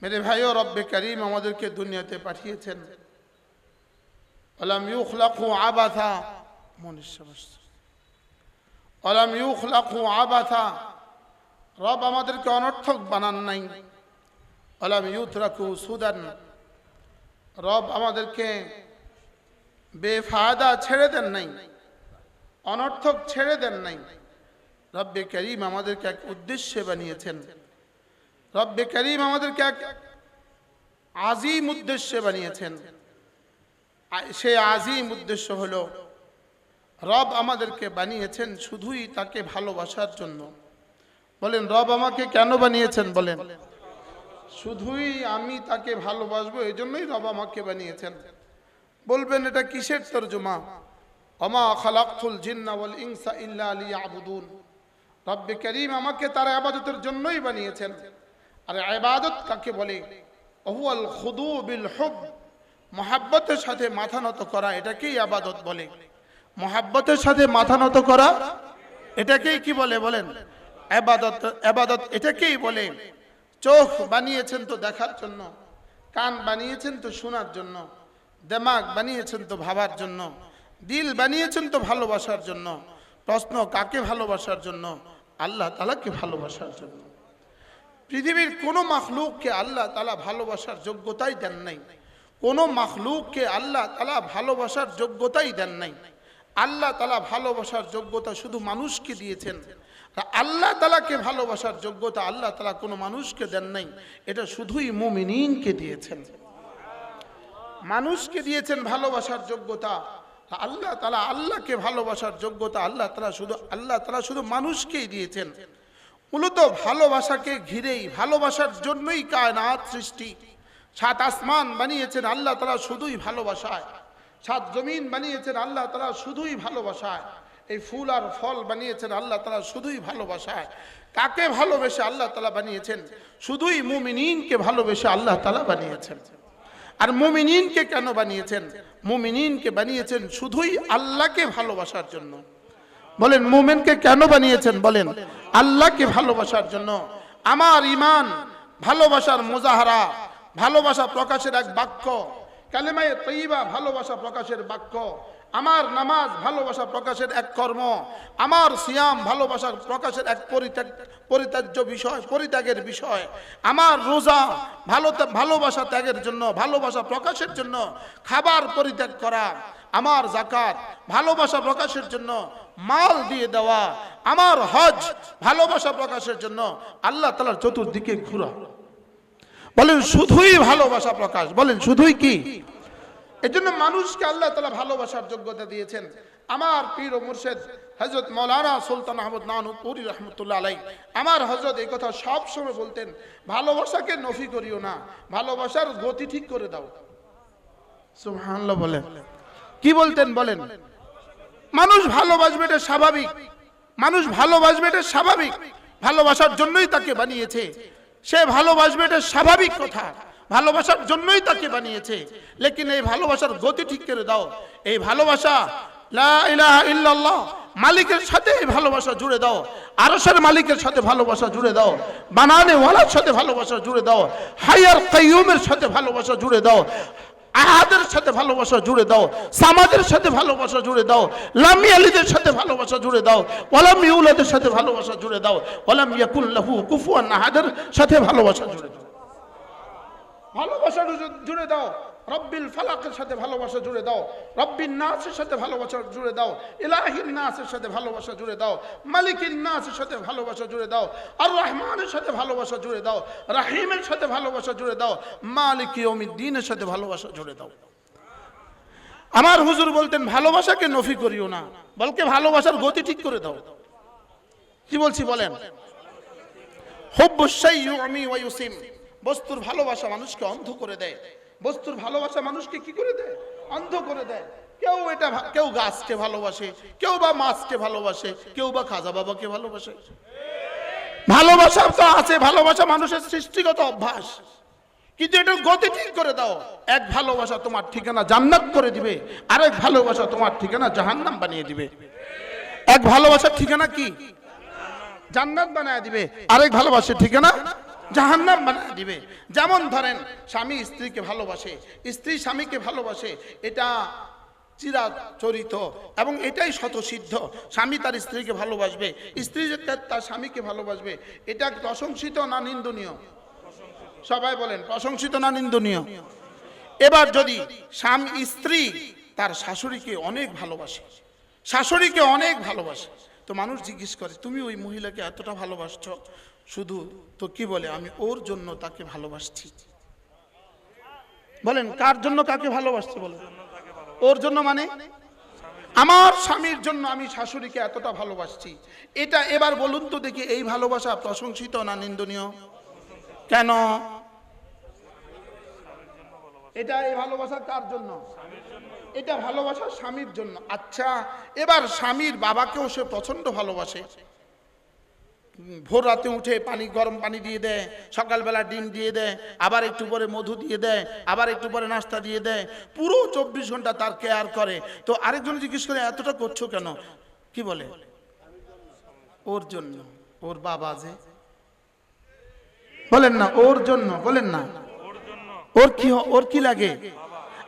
মেরে ভাইও রব্বে করিম আমাদেরকে দুনিয়াতে পাঠিয়েছেন। অলাম ইউখলাকু আবাথা সমস্যা অলাম ইউখলাকু আবাথা রব আমাদেরকে অনর্থক বানান নাই। অলাম ইউথরাকু সুদান, রব আমাদেরকে বেফায়দা ছেড়ে দেন নাই, অনর্থক ছেড়ে দেন নাই। রব্বে করিম আমাদেরকে এক উদ্দেশ্যে বানিয়েছেন। রব্বে করিম আমাদেরকে এক আজিম উদ্দেশ্যে বানিয়েছেন। সেই আজিম উদ্দেশ্য হলো, রব আমাদেরকে বানিয়েছেন শুধুই তাকে ভালোবাসার জন্য। বলেন, রব আমাকে কেন বানিয়েছেন বলেন? শুধুই আমি তাকে ভালোবাসবো এই জন্যই রব আমাকে বানিয়েছেন। বলবেন, এটা কিসের তর্জমা? অমা খালাকুল জিন্না ওয়াল ইনসা ইল্লা লিয়াবুদুন। রব্বে করিম আমাকে তার আবাদতের জন্যই বানিয়েছেন। আর আবাদত কাকে বলে? অহুয়াল খুদু বিল হুব। মহাব্বতের সাথে মাথা নত করা, এটাকেই আবাদত বলে। মহাব্বতের সাথে মাথা নত করা, এটাকেই কি বলে বলেন? আবাদত আবাদত এটাকেই বলে। চোখ বানিয়েছেন তো দেখার জন্য, কান বানিয়েছেন তো শোনার জন্য, দেমাগ বানিয়েছেন তো ভাবার জন্য, দিল বানিয়েছেন তো ভালোবাসার জন্য, প্রশ্ন কাকে ভালোবাসার জন্য? আল্লাহ তালাকে ভালোবাসার জন্য। পৃথিবীর কোনো মাখলুককে আল্লাহ তালা ভালোবাসার যোগ্যতাই দেন নাই। কোনো মাখলুককে আল্লাহ তালা ভালোবাসার যোগ্যতাই দেন নাই। আল্লাহ তালা ভালোবাসার যোগ্যতা শুধু মানুষকে দিয়েছেন। আল্লাহ তালাকে ভালোবাসার যোগ্যতা আল্লাহ তালা কোনো মানুষকে দেন নাই। এটা শুধুই মুমিনিনকে দিয়েছেন। মানুষকে দিয়েছেন ভালোবাসার যোগ্যতা। আল্লাহ তালা আল্লাহকে ভালোবাসার যোগ্যতা আল্লাহ তালা শুধু, আল্লাহ তালা শুধু মানুষকেই দিয়েছেন। মূলত ভালোবাসাকে ঘিরেই, ভালোবাসার জন্যই কায়নাত সৃষ্টি। সাত আসমান বানিয়েছেন আল্লাহ তালা শুধুই ভালোবাসায়। সাত জমিন বানিয়েছেন আল্লাহ তালা শুধুই ভালোবাসায়। এই ফুল আর ফল বানিয়েছেন আল্লাহ তালা শুধুই ভালোবাসায়। কাকে ভালোবেসে আল্লাহ তালা বানিয়েছেন? শুধুই মুমিনিনকে ভালোবেসে আল্লাহ তালা বানিয়েছেন। আর মুমিনিনকে কেন বানিয়েছেন? মুমিনিনকে বানিয়েছেন শুধুই আল্লাহকে ভালোবাসার জন্য। বলেন, মুমিনকে কেন বানিয়েছেন? বলেন, আল্লাহকে ভালোবাসার জন্য। আমার ইমান ভালোবাসার মোজাহারা, ভালোবাসা প্রকাশের এক বাক্য। কালেমায়ে তৈবা ভালোবাসা প্রকাশের বাক্য। আমার নামাজ ভালোবাসা প্রকাশের এক কর্ম। আমার সিয়াম ভালোবাসা প্রকাশের এক পরিত্যাগ, পরিত্যাজ্য বিষয়, পরিত্যাগের বিষয়। আমার রোজা ভালো ভালোবাসা ত্যাগের জন্য, ভালোবাসা প্রকাশের জন্য খাবার পরিত্যাগ করা। আমার জাকাত ভালোবাসা প্রকাশের জন্য মাল দিয়ে দেওয়া, আমার হজ ভালোবাসা প্রকাশের জন্য আল্লাহ তালার চতুর্দিকে ঘুরা। বলেন, শুধুই ভালোবাসা প্রকাশ? বলেন, শুধুই কি? এজন্য মানুষকে আল্লাহ তালা ভালোবাসার যোগ্যতা দিয়েছেন। আমার পীর ও মুর্শেদ হজরত মৌলানা সুলতান আহমদ নানুপুরি রহমতুল্লাহ আলাই আমার হজরত এই কথা সব সময় বলতেন, ভালোবাসাকে নফি করিও না, ভালোবাসার গতি ঠিক করে দাও। সুবহানাল্লাহ বলেন। কি বলতেন বলেন? মানুষ ভালোবাসবে, এটা স্বাভাবিক। মানুষ ভালোবাসবে, এটা স্বাভাবিক। ভালোবাসার জন্যই তাকে বানিয়েছে। সে ভালোবাসবে, এটা স্বাভাবিক কথা। ভালোবাসার জন্যই তাকে বানিয়েছে। লেকিন এই ভালোবাসার গতি ঠিক করে দাও। এই ভালোবাসা মালিকের সাথে ভালোবাসা জুড়ে দাও। আরসের মালিকের সাথে ভালোবাসা জুড়ে দাও। বানানে ওয়ালার সাথে ভালোবাসা জুড়ে দাও। হায়ার কাইয়ুমের সাথে ভালোবাসা জুড়ে দাও। আহাদের সাথে ভালোবাসা জুড়ে দাও সামাদের সাথে ভালোবাসা জুড়ে দাও, লামি আলীদের সাথে ভালোবাসা জুড়ে দাও ওলাম ইউলাদের সাথে ভালোবাসা জুড়ে দাও ওলাম ইয়াকুল্লাহু কুফুয়ান আহাদের সাথে ভালোবাসা জুড়ে দাও। ভালোবাসা জুড়ে দাও। রব্বিল ফালাকের সাথে ভালোবাসা জুড়ে দাও। রব্বিন নাসের সাথে ভালোবাসা জুড়ে দাও। ইলাহিন নাসের সাথে ভালোবাসা জুড়ে দাও। মালিকিন নাসের সাথে ভালোবাসা জুড়ে দাও। আর রহমানের সাথে ভালোবাসা জুড়ে দাও। রাহিমের সাথে ভালোবাসা জুড়ে দাও। মালিক দিনের সাথে ভালোবাসা জুড়ে দাও। আমার হুজুর বলতেন, ভালোবাসাকে নফি করিও না বলকে ভালোবাসার গতি ঠিক করে দাও। কি বলছি বলেন? হুব্বুসাই ইউমি ওয়া বস্তুর ভালোবাসা মানুষকে অন্ধ করে দেয়। বস্তুর ভালোবাসা মানুষকে কি করে দেয়? অন্ধ করে দেয়। কেউ এটা কেউ গাছকে ভালোবাসে, কেউ বা মাছকে ভালোবাসে, কেউ বা খাজা বাবাকে ভালোবাসে। ভালোবাসা তো আছে, ভালোবাসা মানুষের সৃষ্টিগত অভ্যাস। কিন্তু এটার গতি ঠিক করে দাও। এক ভালোবাসা তোমার ঠিকানা জান্নাত করে দিবে, আরেক ভালোবাসা তোমার ঠিকানা জাহান্নাম বানিয়ে দিবে। এক ভালোবাসার ঠিকানা কি? জান্নাত বানায় দিবে, আরেক ভালোবাসার ঠিকানা জাহান্নাম বানিয়ে দিবে। যেমন ধরেন, স্বামী স্ত্রীকে ভালোবাসে, স্ত্রী স্বামীকে ভালোবাসে, এটা চিরা চরিত এবং এটাই শতসিদ্ধ স্বামী তার স্ত্রীকে ভালোবাসবে, স্ত্রী তার স্বামীকে ভালোবাসবে, এটা প্রশংসিত না নিন্দনীয়? সবাই বলেন, প্রশংসিত না নিন্দনীয়? এবার যদি স্বামী, স্ত্রী তার শাশুড়িকে অনেক ভালোবাসে, শাশুড়িকে অনেক ভালোবাসে, তো মানুষ জিজ্ঞেস করে, তুমি ওই মহিলাকে এতটা ভালোবাসছো? শুধু তো কি বলে, আমি ওর জন্য তাকে ভালোবাসছি। বলেন, কার জন্য কাকে ভালোবাসছে বলেন? ওর জন্য মানে? আমার স্বামীর জন্য আমি শাশুড়িকে এতটা ভালোবাসছি। এটা এবার বলুন তো দেখি, এই ভালোবাসা প্রশংসিত না নিন্দনীয়? কেন? এটা এই ভালোবাসা কার জন্য? এটা ভালোবাসা স্বামীর জন্য। আচ্ছা এবার স্বামীর বাবাকেও সে প্রচণ্ড ভালোবাসে। ভোর রাতে উঠে পানি, গরম পানি দিয়ে দেয়, সকালবেলা ডিম দিয়ে দেয়, আবার একটু পরে মধু দিয়ে দেয়, আবার একটু পরে নাস্তা দিয়ে দেয়, পুরো চব্বিশ ঘণ্টা তার কেয়ার করে। তো আরেকজন জিজ্ঞেস করে, এতটা করছ কেন? কি বলে? ওর জন্য। ওর বাবা যে? বলেন না, ওর জন্য, বলেন না। ওর কি ওর কি লাগে?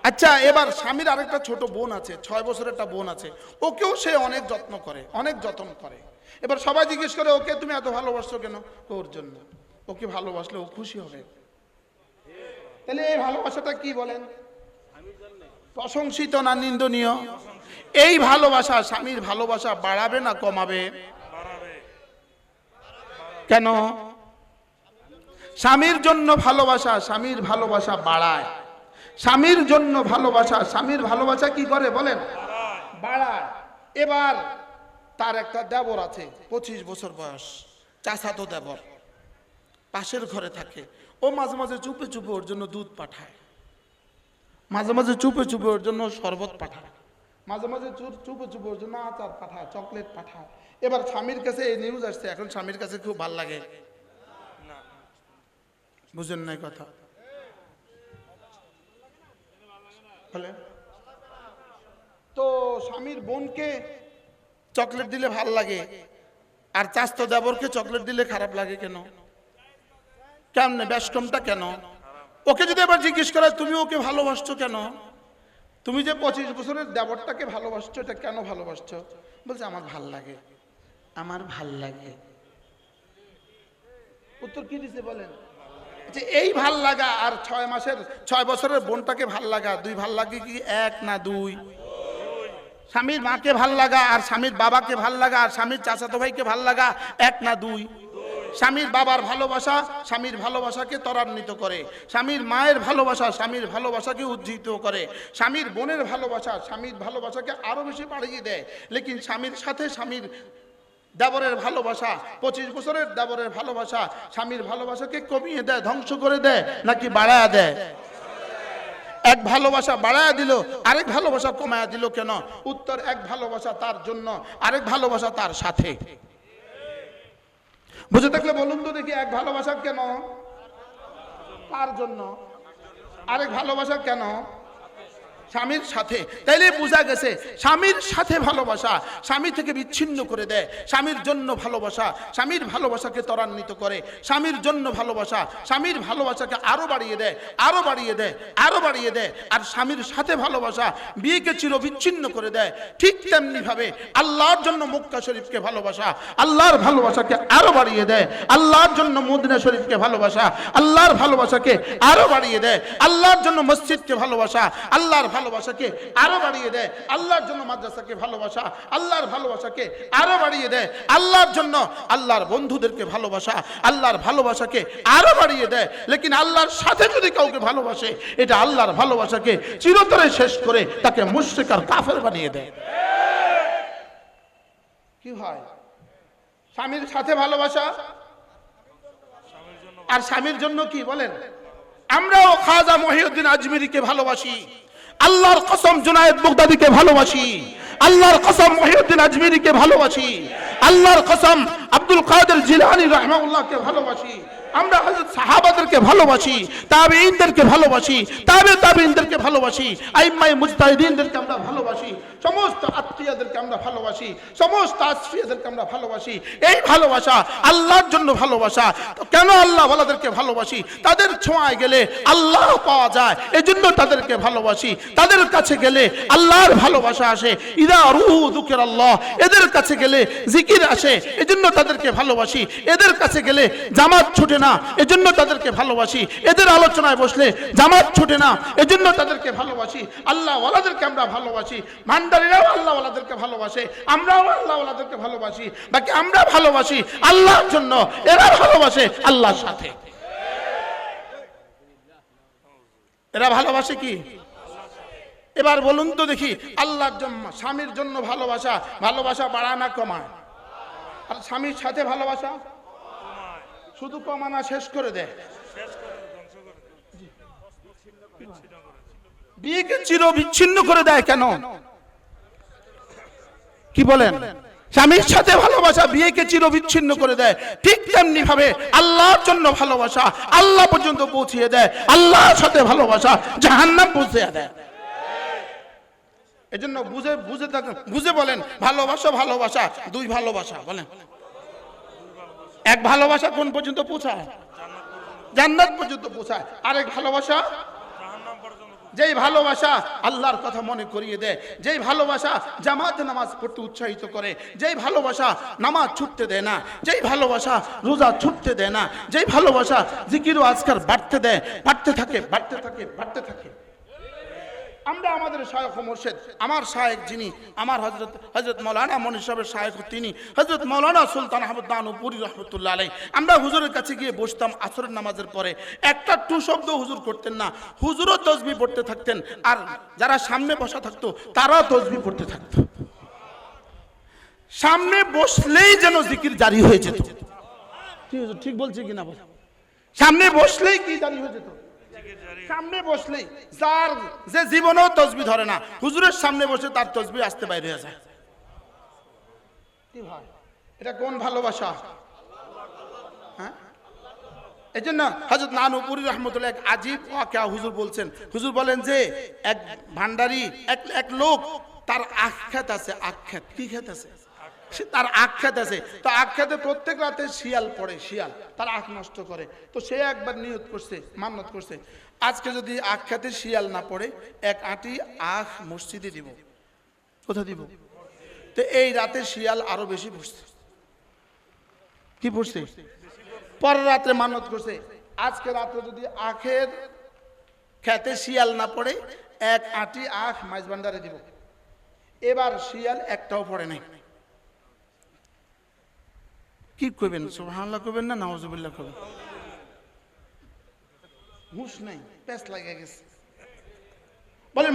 আচ্ছা এবার স্বামীর আরেকটা ছোট বোন আছে, ছয় বছরের একটা বোন আছে। ওকেও সে অনেক যত্ন করে, অনেক যত্ন করে। এবার সবাই জিজ্ঞেস করে, ওকে তুমি এত ভালোবাসছো কেন? ওর জন্য। ওকে ভালোবাসলে ও খুশি হবে। তাহলে এই ভালোবাসাটা কি বলেন? প্রশংসিত না নিন্দনীয়? এই ভালোবাসা স্বামীর ভালোবাসা বাড়াবে না কমাবে? কেন? স্বামীর জন্য ভালোবাসা স্বামীর ভালোবাসা বাড়ায়। স্বামীর জন্য ভালোবাসা স্বামীর ভালোবাসা কি করে বলেন? বাড়ায়। এবার তার একটা দেবর আছে, পঁচিশ বছর বয়স। চাচাতো দেবর। পাশের ঘরে থাকে। ও মাঝে মাঝে চুপে চুপে ওর জন্য দুধ পাঠায়। মাঝে মাঝে চুপে চুপে ওর জন্য শরবত পাঠায়। মাঝে মাঝে চুপে চুপে ওর জন্য আচার পাঠায়, চকলেট পাঠায়। এবার স্বামীর কাছে এই নিউজ আসছে, এখন স্বামীর কাছে খুব ভালো লাগে। বুঝেন নাই কথা? বলে তো স্বামীর বোনকে চকলেট দিলে ভালো লাগে। আর চাস্ত দেবরকে চকলেট দিলে খারাপ লাগে কেন? কেমনে? ব্যস্তমটা কেন? ওকে যদি এবার জিজ্ঞেস করে তুমি ওকে ভালোবাসছো কেন? তুমি যে পঁচিশ বছরের দেবরটাকে ভালোবাসছো, এটা কেন ভালোবাসছো? বলছে, আমার ভালো লাগে। আমার ভালো লাগে। উত্তর কি দিছে বলেন? যে এই ভালো লাগা আর ছয় মাসের, ছয় বছরের বোনটাকে ভালো লাগা, দুই ভালো লাগে কি? এক না দুই? স্বামীর মাকে ভালো লাগা, আর স্বামীর বাবাকে ভালো লাগা, আর স্বামীর চাচাতো ভাইকে ভালো লাগা, এক না দুই। স্বামীর বাবার ভালোবাসা স্বামীর ভালোবাসাকে ত্বরান্বিত করে। স্বামীর মায়ের ভালোবাসা স্বামীর ভালোবাসাকে উজ্জীবিত করে। স্বামীর বোনের ভালোবাসা স্বামীর ভালোবাসাকে আরও বেশি বাড়িয়ে দেয়। লেকিন স্বামীর সাথে স্বামীর দেবরের ভালোবাসা, পঁচিশ বছরের দেবরের ভালোবাসা স্বামীর ভালোবাসাকে কমিয়ে দেয়, ধ্বংস করে দেয়, নাকি বাড়ায়া দেয়? এক ভালোবাসা বাড়ায় দিল, আরেক ভালোবাসা কমায়া দিল কেন? উত্তর, এক ভালোবাসা তার জন্য, আরেক ভালোবাসা তার সাথে। বুঝে থাকলে বলুন তো দেখি, এক ভালোবাসা কেন? তার জন্য। আরেক ভালোবাসা কেন? স্বামীর সাথে। তাইলে বোঝা গেছে, স্বামীর সাথে ভালোবাসা, স্বামী থেকে বিচ্ছিন্ন করে দেয়, স্বামীর জন্য ভালোবাসা, স্বামীর ভালোবাসাকে ত্বরান্বিত করে, স্বামীর জন্য ভালোবাসা, স্বামীর ভালোবাসাকে আরও বাড়িয়ে দেয় আরও বাড়িয়ে দেয় আরও বাড়িয়ে দেয়, আর স্বামীর সাথে ভালোবাসা বিয়েকে চির বিচ্ছিন্ন করে দেয়। ঠিক তেমনিভাবে আল্লাহর জন্য মক্কা শরীফকে ভালোবাসা, আল্লাহর ভালোবাসাকে আরও বাড়িয়ে দেয়, আল্লাহর জন্য মদিনা শরীফকে ভালোবাসা, আল্লাহর ভালোবাসাকে আরও বাড়িয়ে দেয়, আল্লাহর জন্য মসজিদকে ভালোবাসা, আল্লাহর ভালোবাসাকে আরও বাড়িয়ে দেয়। আল্লাহর জন্য মাদ্রাসাকে ভালোবাসা, আল্লাহর ভালোবাসাকে আরও বাড়িয়ে দেয়। আল্লাহর জন্য আল্লাহর বন্ধুদেরকে ভালোবাসা, আল্লাহর ভালোবাসাকে আরও বাড়িয়ে দেয়। লেকিন আল্লাহর সাথে যদি কাউকে ভালোবাসে, এটা আল্লাহর ভালোবাসাকে চিরতরে শেষ করে তাকে মুশ্রিক আর কাফের বানিয়ে দেয়। কি হয়? স্বামীর সাথে ভালোবাসা? আর স্বামীর জন্য কি বলেন? আমরাও খাজা মহিউদ্দিন আজমিরিকে ভালোবাসি। আল্লাহর কসম জুনায়েদ বুগদাদিকে ভালোবাসি, আল্লাহর কসম মহিউদ্দিন আজমিরিকে ভালোবাসি, আল্লাহর কসম আব্দুল কাদের জিলানি রহমাউল্লাহকে ভালোবাসি আমরা হযরত সাহাবাদেরকে ভালোবাসি, তাবেঈনদেরকে ভালোবাসি, তাবে তাবেঈনদেরকে ভালোবাসি, আইম্মায়ে মুজতাহিদিনদেরকে আমরা ভালোবাসি, সমস্ত আত্মীয়দেরকে আমরা ভালোবাসি, সমস্ত আত্মীয়দেরকে আমরা ভালোবাসি। এই ভালোবাসা আল্লাহর জন্য ভালোবাসা। তো কেন আল্লাহ ওয়ালাদেরকে ভালোবাসি? তাদের ছোঁয়ায় গেলে আল্লাহ পাওয়া যায়, এজন্য তাদেরকে ভালোবাসি। তাদের কাছে গেলে আল্লাহর ভালোবাসা আসে। ইদা রুহু দুঃখের আল্লাহ এদের কাছে গেলে জিকির আসে, এজন্য তাদেরকে ভালোবাসি। এদের কাছে গেলে জামাত ছুটে না, এজন্য তাদেরকে ভালোবাসি। এদের আলোচনায় বসলে জামাত ছুটে না, এজন্য তাদেরকে ভালোবাসি। আল্লাহ ওয়ালাদেরকে আমরা ভালোবাসি। ভান্ডারীরাও আল্লাহ ওয়ালাদেরকে ভালোবাসে, আমরাও আল্লাহ ওয়ালাদেরকে ভালোবাসি। বাকি আমরা ভালোবাসি আল্লাহর জন্য, এরা ভালোবাসে আল্লাহর সাথে। এরা ভালোবাসে কি? এবার বলুন তো দেখি, আল্লাহর জন্য, স্বামীর জন্য ভালোবাসা ভালোবাসা বাড়ায় না কমায়? আর স্বামীর সাথে ভালোবাসা? শুধু কমানা শেষ করে দেয় চির বিচ্ছিন্ন করে দেয় কেন? কি বলেন? স্বামীর সাথে ভালোবাসা বিয়েকে চির বিচ্ছিন্ন করে দেয়। ঠিক তেমনি ভাবে আল্লাহর জন্য ভালোবাসা আল্লাহ পর্যন্ত পৌঁছিয়ে দেয়। আল্লাহর সাথে ভালোবাসা জাহান্নাম পৌঁছে দেয়। এজন্য বুঝে বুঝে বুঝে বলেন, ভালোবাসা ভালোবাসা, দুই ভালোবাসা, বলেন। এক ভালোবাসা কোন পর্যন্ত পৌঁছায়? জান্নাত পর্যন্ত পৌঁছায়। আরেক ভালোবাসা? যেই ভালোবাসা আল্লাহর কথা মনে করিয়ে দেয়, যেই ভালোবাসা জামাতে নামাজ পড়তে উৎসাহিত করে, যেই ভালোবাসা নামাজ ছুটতে দেয় না, যেই ভালোবাসা রোজা ছুটতে দেয় না, যেই ভালোবাসা জিকিরও আজকাল বাড়তে দেয়, বাড়তে থাকে বাড়তে থাকে বাড়তে থাকে। আমরা আমাদের শায়ক ও মোর্শেদ আমার শায়েক যিনি আমার হজরত হজরত মৌলানা মনির সাহেবের শায়েক তিনি হজরত মৌলানা সুলতান আহমদ দানুপুরি রহমতুল্লাহ আলাই আমরা হুজুরের কাছে গিয়ে বসতাম আসরের নামাজের পরে। একটা টু শব্দ হুজুর করতেন না হুজুরও তসবি পড়তে থাকতেন আর যারা সামনে বসা থাকতো তারাও তসবি পড়তে থাকতো। সামনে বসলেই যেন জিকির জারি হয়ে যেত। ঠিক বলছি কিনা বল। সামনে বসলেই কি জারি হয়ে যেত? সামনে বসলেই যার যে জীবনেও তসবি ধরে না, হুজুরের সামনে বসে তার তসবি আসতে বাইরে যায়। এটা কোন ভালোবাসা? হ্যাঁ? এই জন্য হজরত নানুপুরি রহমতুল্লাহ এক আজীব হুজুর বলছেন। হুজুর বলেন যে, এক ভান্ডারি, এক এক লোক, তার আখ্যাত আছে আখ্যাত কি খেত আছে? সে তার আখ্যাত আছে। তো আখ্যাতে প্রত্যেক রাতে শিয়াল পড়ে, শিয়াল। তার আখ নষ্ট করে। তো সে একবার নিয়ত করছে, মান্নত করছে। আজকে যদি আখ্যাতে শিয়াল না পড়ে, এক আটি আখ মসজিদে দিব। কোথা দিব? তো এই রাতে শিয়াল আরও বেশি পড়ছে। কি পড়ছে? পরের রাত্রে মানত করছে। আজকে রাতে যদি আখের খেতে শিয়াল না পড়ে, এক আটি আখ মাছ ভান্ডারে দিব। এবার শিয়াল একটাও পড়ে নাই। কি কইবেন? সুবহানাল্লাহ করবেন না নাউজুবিল্লাহ করবেন হুঁশ নাই প্যাস লাগে গেছে। বলে